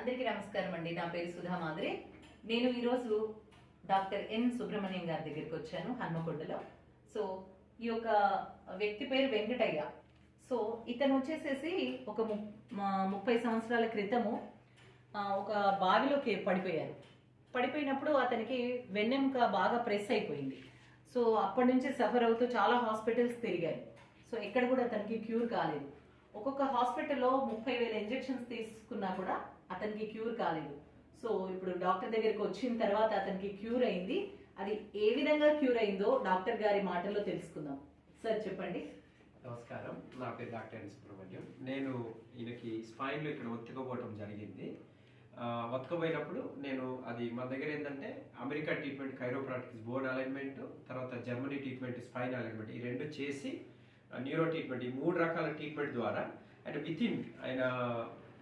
అందరికీ నమస్కారం అండి. నా పేరు సుధా మాదిరి నేను ఈరోజు డాక్టర్ ఎన్ సుబ్రహ్మణ్యం గారి దగ్గరికి వచ్చాను హన్మకొండలో. సో ఈ యొక్క వ్యక్తి పేరు వెంకటయ్య. సో ఇతను వచ్చేసేసి ఒక ము- ముప్పై సంవత్సరాల క్రితము ఒక బావిలోకి పడిపోయారు. పడిపోయినప్పుడు అతనికి వెన్నెముక బాగా ప్రెస్ అయిపోయింది. సో అప్పటి నుంచి సఫర్ అవుతూ చాలా హాస్పిటల్స్ తిరిగారు. సో ఎక్కడ కూడా అతనికి క్యూర్ కాలేదు. ఒక్కొక్క హాస్పిటల్లో ముప్పై వేల ఇంజెక్షన్స్ తీసుకున్నా కూడా అతనికి క్యూర్ కాలేదు. సో ఇప్పుడు డాక్టర్ దగ్గరికి వచ్చిన తర్వాత అతనికి క్యూర్ అయింది. అది ఏ విధంగా క్యూర్ అయిందో డాక్టర్ గారి మాటల్లో తెలుసుకుందాం. సార్ చెప్పండి. నమస్కారం. నా పేరు డాక్టర్ ఎన్ సుబ్రహ్మణ్యం. నేను ఈయనకి స్పైన్లో ఇక్కడ ఒత్తుకోపోవటం జరిగింది. ఆ, నేను అది మా దగ్గర ఏంటంటే America treatment chiropractics board alignment తర్వాత జర్మనీ ట్రీట్మెంట్ స్పైన్ అలైన్మెంట్ ఈ రెండు చేసి న్యూరో ట్రీట్మెంట్ ఈ మూడు రకాల ట్రీట్మెంట్ ద్వారా అండ్ విత్ ఇన్ ఆయన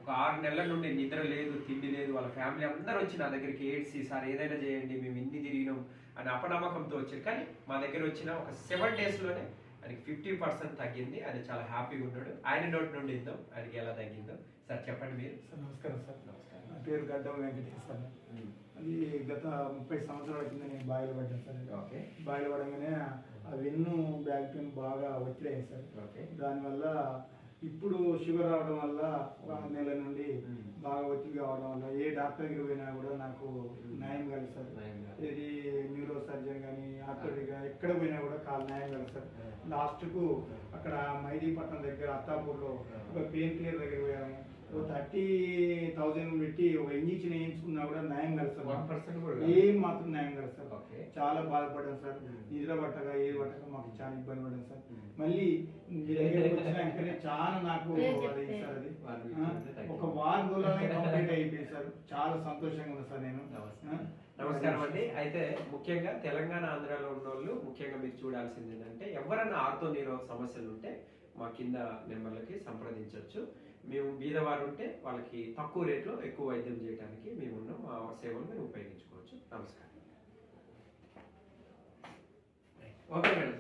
ఒక ఆరు నెలల నుండి నిద్ర లేదు తిండి లేదు వాళ్ళ ఫ్యామిలీ అందరూ వచ్చి నా దగ్గరికి ఏడ్చి సార్ ఏదైనా చేయండి మేము ఇన్ని తిరిగినాం అని అపనమ్మకంతో వచ్చారు. కానీ మా దగ్గర వచ్చిన ఒక సెవెన్ డేస్లోనే ఆయనకి ఫిఫ్టీ పర్సెంట్ తగ్గింది. ఆయన చాలా హ్యాపీగా ఉన్నాడు. ఆయన నోటి నుండి ఇద్దాం. ఆయనకి ఎలా తగ్గిందో. సార్ చెప్పండి మీరు. సార్ నమస్కారం సార్. నమస్కారం. నా పేరు గడ్డం వెంకటేశ్వర అది గత ముప్పై సంవత్సరాల కింద నేను బాయిలు పడ్డాను సార్. ఓకే. బాయిలు పడగానే ఆ వెన్ను బ్యాక్ పెయిన్ బాగా ఒత్తిడి సార్. ఓకే. దానివల్ల ఇప్పుడు షుగర్ రావడం వల్ల నెలల నుండి. బాగా ఒత్తిడి కావడం వల్ల ఏ డాక్టర్ దగ్గర పోయినా కూడా నాకు న్యాయం కాదు సార్. ఏది న్యూరో సర్జన్ కానీ ఆర్థోడిక్ కానీ ఎక్కడ పోయినా కూడా కాలు న్యాయం కాదు సార్. లాస్ట్కు అక్కడ మైదీపట్నం దగ్గర అత్తాపూర్లో ఒక పెయిన్ క్లియర్ దగ్గర పోయాము. ఓ థర్టీ థౌజండ్ పెట్టి ఒక ఇంజక్షన్ వేయించుకున్నా కూడా న్యాయం కాదు సార్ వన్ పర్సెంట్ కూడా ఏం మాత్రం న్యాయం కాదు సార్ ఓకే. చాలా బాధపడ్డాను సార్. నిద్ర పట్టగా ఏది పట్టక మాకు చాలా ఇబ్బంది పడ్డాను సార్. మళ్ళీ మీ దగ్గరికి వచ్చినాకనే చాలా నాకు. సార్ అది. ఒక వారం రోజులనే కంప్లీట్ అయిపోయింది సార్. చాలా సంతోషంగా ఉంది సార్ నేను? నమస్కారం అండి. అయితే ముఖ్యంగా తెలంగాణ ఆంధ్రాలో ఉన్న వాళ్ళు ముఖ్యంగా మీరు చూడాల్సింది ఏంటంటే ఎవరైనా ఆర్తో నీరో సమస్యలు ఉంటే మా కింద నెంబర్లకి సంప్రదించవచ్చు. మేము బీదవారు ఉంటే వాళ్ళకి తక్కువ రేట్లో ఎక్కువ వైద్యం చేయడానికి మేమున్నాం మా సేవలు మీరు ఉపయోగించుకోవచ్చు. నమస్కారం. Okay madam.